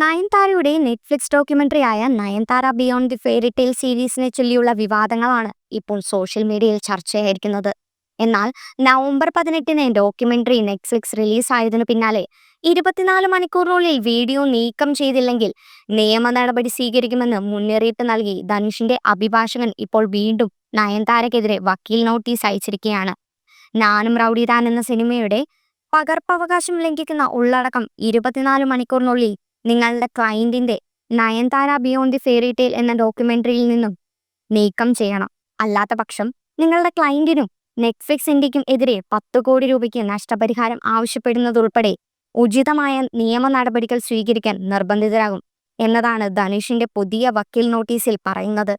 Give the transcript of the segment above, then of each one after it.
നയൻതാരയുടെ Netflix documentary ആയ Nayanthara beyond the fairy tale സീരീസിനെ ചൊല്ലിയുള്ള വിവാദങ്ങളാണ് ഇപ്പോൾ സോഷ്യൽ മീഡിയയിൽ ചർച്ചയായിരിക്കുന്നത്. എന്നാൽ നവംബർ പതിനെട്ടിന് ഡോക്യുമെന്ററി നെറ്റ്ഫ്ലിക്സ് റിലീസായതിനു പിന്നാലെ ഇരുപത്തിനാല് മണിക്കൂറിനുള്ളിൽ വീഡിയോ നീക്കം ചെയ്തില്ലെങ്കിൽ നിയമ നടപടി സ്വീകരിക്കുമെന്ന് മുന്നറിയിപ്പ് നൽകി ധനുഷിന്റെ അഭിഭാഷകൻ ഇപ്പോൾ വീണ്ടും നയൻതാരക്കെതിരെ വക്കീൽ നോട്ടീസ് അയച്ചിരിക്കുകയാണ്. നാനും റൗഡിതാൻ എന്ന സിനിമയുടെ പകർപ്പവകാശം ലംഘിക്കുന്ന ഉള്ളടക്കം ഇരുപത്തിനാല് മണിക്കൂറിനുള്ളിൽ നിങ്ങളുടെ ക്ലയന്റിന്റെ Nayanthara beyond the fairy tale എന്ന ഡോക്യുമെന്ററിയിൽ നിന്നും നീക്കം ചെയ്യണം. അല്ലാത്ത പക്ഷം നിങ്ങളുടെ ക്ലയന്റിനും നെറ്റ്ഫ്ലിക്സ് ഇന്ത്യക്കും എതിരെ പത്ത് കോടി രൂപയ്ക്ക് നഷ്ടപരിഹാരം ആവശ്യപ്പെടുന്നതുൾപ്പെടെ ഉചിതമായ നിയമ നടപടികൾ സ്വീകരിക്കാൻ നിർബന്ധിതരാകും എന്നതാണ് ധനുഷിന്റെ പുതിയ വക്കീൽ നോട്ടീസിൽ പറയുന്നത്.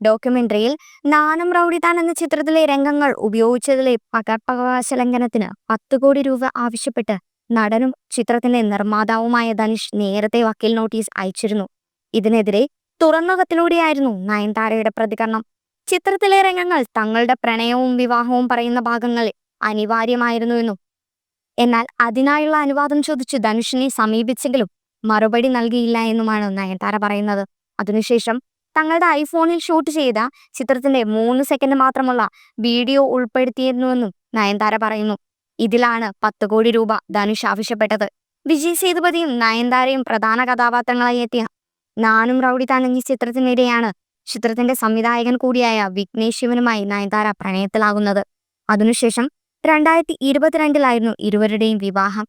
ഡോക്യുമെന്ററിയിൽ നാനം റൗഡിതാൻ എന്ന ചിത്രത്തിലെ രംഗങ്ങൾ ഉപയോഗിച്ചതിലെ പകർപ്പവകാശ ലംഘനത്തിന് പത്ത് കോടി രൂപ ആവശ്യപ്പെട്ട് നടനും ചിത്രത്തിന്റെ നിർമ്മാതാവുമായ ധനുഷ് നേരത്തെ വക്കീൽ നോട്ടീസ് അയച്ചിരുന്നു. ഇതിനെതിരെ തുറന്ന കത്തിലൂടെയായിരുന്നു നയൻതാരയുടെ പ്രതികരണം. ചിത്രത്തിലെ രംഗങ്ങൾ തങ്ങളുടെ പ്രണയവും വിവാഹവും പറയുന്ന ഭാഗങ്ങളിൽ അനിവാര്യമായിരുന്നുവെന്നും എന്നാൽ അതിനായുള്ള അനുവാദം ചോദിച്ച് ധനുഷിനെ സമീപിച്ചെങ്കിലും മറുപടി നൽകിയില്ല എന്നുമാണ് നയൻതാര പറയുന്നത്. അതിനുശേഷം തങ്ങളുടെ ഐഫോണിൽ ഷൂട്ട് ചെയ്ത ചിത്രത്തിന്റെ മൂന്ന് സെക്കൻഡ് മാത്രമുള്ള വീഡിയോ ഉൾപ്പെടുത്തിയിരുന്നുവെന്നും നയൻതാര പറയുന്നു. ഇതിലാണ് പത്ത് കോടി രൂപ ധനുഷ് ആവശ്യപ്പെട്ടത്. വിജയ് സേതുപതിയും നയൻതാരയും പ്രധാന കഥാപാത്രങ്ങളായി എത്തിയ നാനും റൗഡി താനങ്ങി ചിത്രത്തിനിടെയാണ് ചിത്രത്തിന്റെ സംവിധായകൻ കൂടിയായ വിഘ്നേഷ് ശിവനുമായി നയൻതാര പ്രണയത്തിലാകുന്നത്. അതിനുശേഷം രണ്ടായിരത്തി ഇരുപത്തിരണ്ടിലായിരുന്നു ഇരുവരുടെയും വിവാഹം.